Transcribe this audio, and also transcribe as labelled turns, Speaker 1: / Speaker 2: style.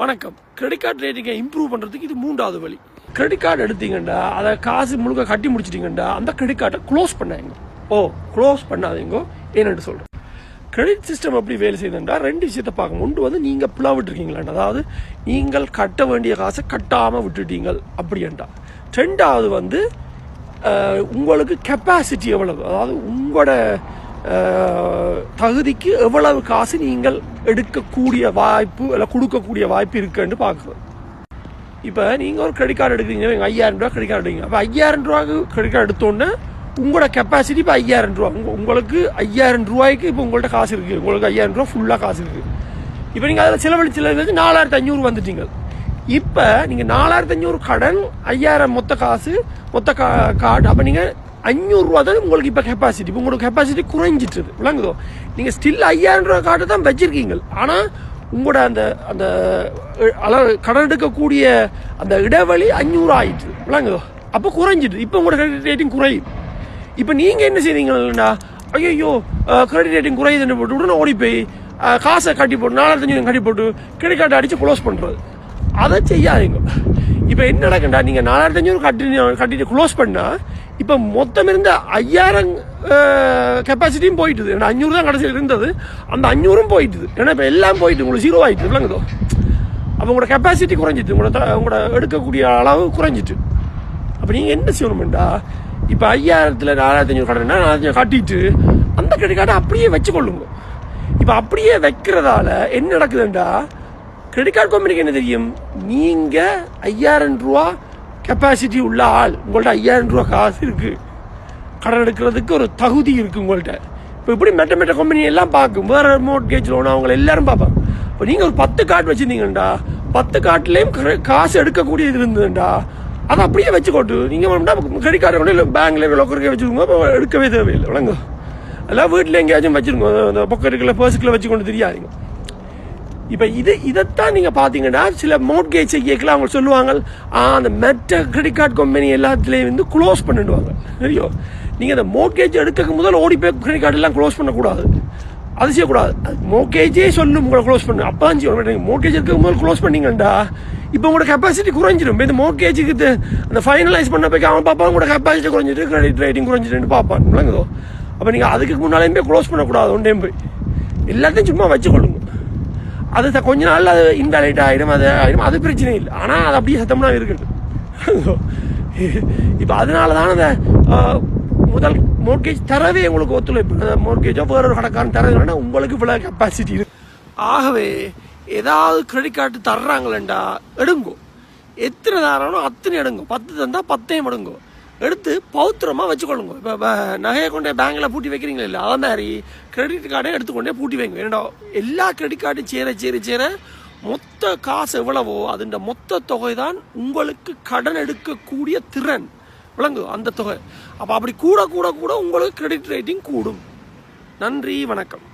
Speaker 1: வணக்கம். Credit card ரேட்டிங்கை improve பண்ணுறதுக்கு இது மூன்றாவது வழி. கிரெடிட் கார்டு எடுத்தீங்கண்டா அதை காசு முழுக்க கட்டி முடிச்சிட்டீங்கண்டா அந்த கிரெடிட் கார்டை க்ளோஸ் பண்ணாங்க ஓ க்ளோஸ் பண்ணாதீங்க என்னென்று சொல்கிறேன் கிரெடிட் சிஸ்டம் எப்படி வேலை செய்யுதுன்றா ரெண்டு விஷயத்தை பார்க்கணும். ஒன்று வந்து நீங்கள் பிளா விட்டுருக்கீங்களா? அதாவது நீங்கள் கட்ட வேண்டிய காசை கட்டாமல் விட்டுட்டீங்கள் அப்படின்டா ரெண்டாவது வந்து உங்களுக்கு கெப்பாசிட்டி எவ்வளவு? அதாவது உங்களோட தகுதிக்கு எவ்வளவு காசு நீங்கள் எடுக்கக்கூடிய வாய்ப்பு இல்லை கொடுக்கக்கூடிய வாய்ப்பு இருக்குன்னு பார்க்குறோம் இப்போ நீங்கள் ஒரு கிரெடிட் கார்டு எடுக்கிறீங்க நீங்கள் ஐயாயிரம் ரூபா கிரெடிட் கார்டு எடுக்கிறீங்க. அப்போ ஐயாயிரம் ரூபாய்க்கு கிரெடிட் கார்டு எடுத்தோன்னே உங்களோட கெப்பாசிட்டி இப்போ ஐயாயிரம் ரூபா உங்கள் உங்களுக்கு ஐயாயிரம் ரூபாய்க்கு இப்போ உங்கள்கிட்ட காசு இருக்குது உங்களுக்கு ஐயாயிரம் ரூபா ஃபுல்லாக காசு இருக்குது இப்போ நீங்கள் அதில் செலவழிச்சு செலவழிச்சு நாலாயிரத்து ஐநூறு வந்துட்டீங்க. இப்போ நீங்கள் நாலாயிரத்து ஐநூறு கடன் ஐயாயிரம் மொத்த காசு மொத்த கா கார்டு அப்போ நீங்கள் அஞ்சூறுரூவா தான் உங்களுக்கு இப்போ கெப்பாசிட்டி இப்போ உங்களுக்கு கெப்பாசிட்டி குறைஞ்சிட்டுது விளங்குதோ நீங்கள் ஸ்டில் ஐயாயிரம் ரூபா கார்டு தான் வச்சிருக்கீங்க ஆனால் உங்களோட அந்த அந்த அஹ், அளவு கடன் எடுக்கக்கூடிய அந்த இடைவெளி அஞ்சூறு ஆயிட்டு விளங்குதோ அப்போ குறைஞ்சிட்டு இப்போ உங்களோட கிரெடிட் ரேட்டிங் குறையும் இப்போ நீங்கள் என்ன செய்றீங்கன்னா ஐயோ கிரெடிட் ரேட்டிங் குறையுதுன்னு போட்டு உடனே ஓடி போய் காசை கட்டி போட்டு நாலாயிரத்தஞ்சு கட்டி போட்டு கிரெடிட் கார்டு அடித்து க்ளோஸ் பண்ணுறது அதை செய்யாதீங்க இப்போ என்ன நடக்குண்டா நீங்கள் நாலாயிரத்தஞ்சூறு கட்டி கட்டிட்டு க்ளோஸ் பண்ணால் இப்போ மொத்தம் இருந்த ஐயாயிரம் கெப்பாசிட்டியும் போயிட்டுது ஏன்னா அஞ்சூறு தான் கடைசியில் இருந்தது அந்த அஞ்சூறும் போயிட்டுது ஏன்னா இப்போ எல்லாம் போயிட்டு உங்களுக்கு ஜீரோ ஆகிட்டு விளங்குதோ அப்போ உங்களோட கெப்பாசிட்டி குறைஞ்சிட்டு உங்களோட உங்களோட எடுக்கக்கூடிய அளவு குறைஞ்சிட்டு அப்போ நீங்கள் என்ன செய்யணுமெண்டா இப்போ ஐயாயிரத்தில் நாலாயிரத்தி அஞ்சூறு கட்டணா நாலாயிரத்தி கட்டிட்டு அந்த கிரெடிட் கார்டை அப்படியே வச்சுக்கொள்ளுங்க இப்போ அப்படியே வைக்கிறதால என்ன நடக்குதுண்டா கிரெடிட் கார்டு கம்பெனிக்கு என்ன தெரியும் நீங்கள் ஐயாயிரம் ரூபா கெப்பாசிட்டி உள்ள ஆள் உங்கள்ட்ட ஐயாயிரம் ரூபா காசு இருக்குது கடன் எடுக்கிறதுக்கு ஒரு தகுதி இருக்குது உங்கள்கிட்ட இப்போ இப்படி மெட்ட மெட்ட கம்பெனி எல்லாம் பார்க்கும்? வேற மோட்கேஜ் லோன் அவங்க எல்லாரும் பார்ப்பாங்க. இப்போ நீங்கள் ஒரு பத்து கார்டு வச்சுருந்தீங்கண்டா பத்து கார்டுலேயும் காசு எடுக்கக்கூடிய இது இருந்ததுண்டா. அதை அப்படியே வச்சுக்கோட்டு. நீங்கள் கிரெடிட் கார்டு கொண்டு இல்லை பேங்க்ல லோக்கருக்கே வச்சுக்கோங்க. எடுக்கவே தேவையில்லை. விளங்க எல்லாம் வீட்டில் எங்கேயாச்சும் வச்சுருங்க. அந்த பொக்கெட்டுக்குள்ள பர்ஸுக்குள்ள வச்சு கொண்டு தெரியாதீங்க. இப்போ இது இதைத்தான் நீங்கள் பார்த்தீங்கன்னா சில மோட்கேஜ் கேட்கலாம் அவங்க சொல்லுவாங்க ஆ அந்த மெட்ட கிரெடிட் கார்டு கம்பெனி எல்லாத்துலேயும் வந்து க்ளோஸ் பண்ணிடுவாங்க. சரியோ நீங்கள் அந்த மோட்கேஜ் எடுக்க முதல் ஓடி போய் கிரெடிட் கார்டு எல்லாம் க்ளோஸ் பண்ணக்கூடாது. அது செய்யக்கூடாது. மோட்கேஜே சொல்லும் உங்களை க்ளோஸ் பண்ணு. அப்போ தான் செய்யணும் மோட்கேஜ் எடுக்க முதல்ல க்ளோஸ் பண்ணிங்கண்டா இப்போ உங்களோட கெப்பாசிட்டி குறைஞ்சிடும் இந்த மோட்கேஜுக்கு இது- அந்த ஃபைனலைஸ் பண்ண போய் அவன் பார்ப்பான் உங்களோட கெப்பாசிட்டி குறைஞ்சிட்டு கிரெடிட் ரேட்டிங் குறைஞ்சிட்டு பார்ப்பான் விளங்குதோ? அப்போ நீங்கள் அதுக்கு முன்னாலேயும் போய் க்ளோஸ் பண்ணக்கூடாது ஒன்றையும் போய். எல்லாத்தையும் சும்மா வச்சுக்கொள்ளுங்க. அது கொஞ்ச நாள் அது இன்வாலிட் ஆகிடும் அது ஆயிடும். அது பிரச்சனை இல்லை. ஆனால் அது அப்படியே சத்தம்னா இருக்கட்டும் இப்போ அதனால தான் அந்த முதல் மோர்கேஜ் தரவே உங்களுக்கு ஒத்துழைப்பு மோர்கேஜோ வேற ஒரு கடைக்காரன் தரதுனா உங்களுக்கு இவ்வளோ கெப்பாசிட்டி இருக்கு. ஆகவே ஏதாவது கிரெடிட் கார்டு தர்றாங்களேண்டா எடுங்கோ. எத்தனை தாரானோ அத்தனை எடுங்கோ. பத்து தந்தால் பத்தையும் எடுங்கோ. எடுத்து பௌத்திரமாக வச்சுக்கொள்ளுங்க. இப்போ நகையை கொண்டே பேங்கில் பூட்டி வைக்கிறீங்களா? இல்லை அதே மாதிரி கிரெடிட் கார்டை எடுத்துக்கொண்டே பூட்டி வைங்க. ஏன்னா எல்லா கிரெடிட் கார்டும் சேர சேர சேர மொத்த காசு எவ்வளவோ அதுண்ட மொத்த தொகை தான் உங்களுக்கு கடன் எடுக்கக்கூடிய திறன் விளங்கு அந்த தொகை. அப்போ அப்படி கூட கூட கூட உங்களுக்கு கிரெடிட் ரேட்டிங் கூடும். நன்றி வணக்கம்.